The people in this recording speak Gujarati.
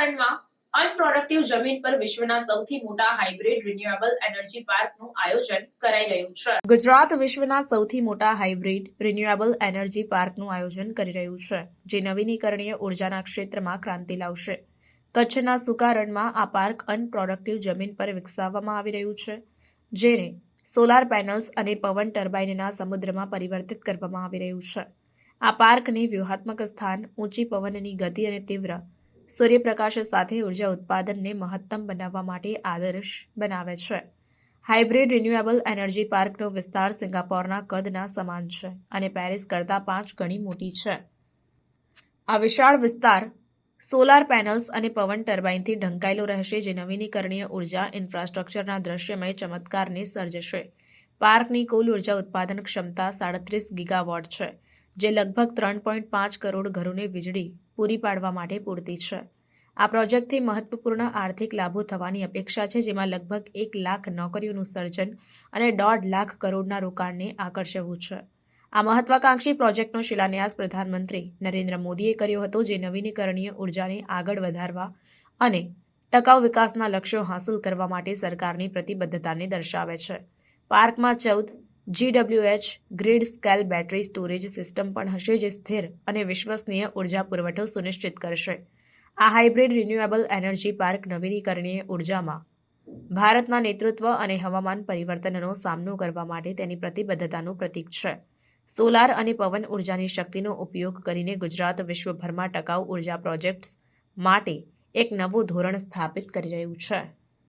સૂકા અનપ્રોડક્ટિવ જમીન પર વિશ્વના સૌથી મોટા હાઇબ્રિડ રિન્યુએબલ એનર્જી પાર્કનું આયોજન કરાઈ રહ્યું છે. ગુજરાત વિશ્વના સૌથી મોટા હાઇબ્રિડ રિન્યુએબલ એનર્જી પાર્કનું આયોજન કરી રહ્યું છે, જે નવીનીકરણીય ઉર્જાના ક્ષેત્રમાં ક્રાંતિ લાવશે. કચ્છના સુકારણમાં આ પાર્ક અનપ્રોડક્ટિવ જમીન પર વિકસાવવામાં આવી રહ્યું છે, જેને સોલાર પેનલ્સ અને પવન ટર્બાઇનના સમુદ્રમાં પરિવર્તિત કરવામાં આવી રહ્યું છે. આ પાર્કની વ્યૂહાત્મક સ્થાન ઊંચી પવનની ગતિ અને તીવ્ર સૂર્યપ્રકાશ સાથે ઊર્જા ઉત્પાદનને મહત્તમ બનાવવા માટે આદર્શ બનાવે છે. હાઇબ્રિડ રિન્યુએબલ એનર્જી પાર્કનો વિસ્તાર સિંગાપોરના કદના સમાન છે અને પેરિસ કરતાં પાંચ ગણી મોટી છે. આ વિશાળ વિસ્તાર સોલાર પેનલ્સ અને પવન ટર્બાઇનથી ઢંકાયેલો રહેશે જે નવીનીકરણીય ઊર્જા ઇન્ફ્રાસ્ટ્રક્ચરના દ્રશ્યમય ચમત્કારને સર્જશે. પાર્કની કુલ ઊર્જા ઉત્પાદન ક્ષમતા સાડત્રીસ ગીગાવોટ છે. જે લગભગ ત્રણ પોઈન્ટ પાંચ કરોડ ઘરોને વીજળી પૂરી પાડવા માટે પૂરતી છે. આ પ્રોજેક્ટથી મહત્વપૂર્ણ આર્થિક લાભો થવાની અપેક્ષા છે, જેમાં લગભગ એક લાખ નોકરીઓનું સર્જન અને દોઢ લાખ કરોડના રોકાણને આકર્ષવું છે. આ મહત્વાકાંક્ષી પ્રોજેક્ટનો શિલાન્યાસ પ્રધાનમંત્રી નરેન્દ્ર મોદીએ કર્યો હતો, જે નવીનીકરણીય ઉર્જાને આગળ વધારવા અને ટકાઉ વિકાસના લક્ષ્યો હાંસલ કરવા માટે સરકારની પ્રતિબદ્ધતાને દર્શાવે છે. પાર્કમાં ચૌદ જીડબ્લ્યુએચ grid scale battery storage system પણ હશે જે સ્થિર અને વિશ્વસનીય ઊર્જા પુરવઠો સુનિશ્ચિત કરશે. આ હાઇબ્રિડ રિન્યુએબલ એનર્જી પાર્ક નવીનીકરણીય ઉર્જામાં ભારતના નેતૃત્વ અને હવામાન પરિવર્તનનો સામનો કરવા માટે તેની પ્રતિબદ્ધતાનું પ્રતીક છે. સોલાર અને પવન ઉર્જાની શક્તિનો ઉપયોગ કરીને ગુજરાત વિશ્વભરમાં ટકાઉ ઊર્જા પ્રોજેક્ટ્સ માટે એક નવું ધોરણ સ્થાપિત કરી રહ્યું છે.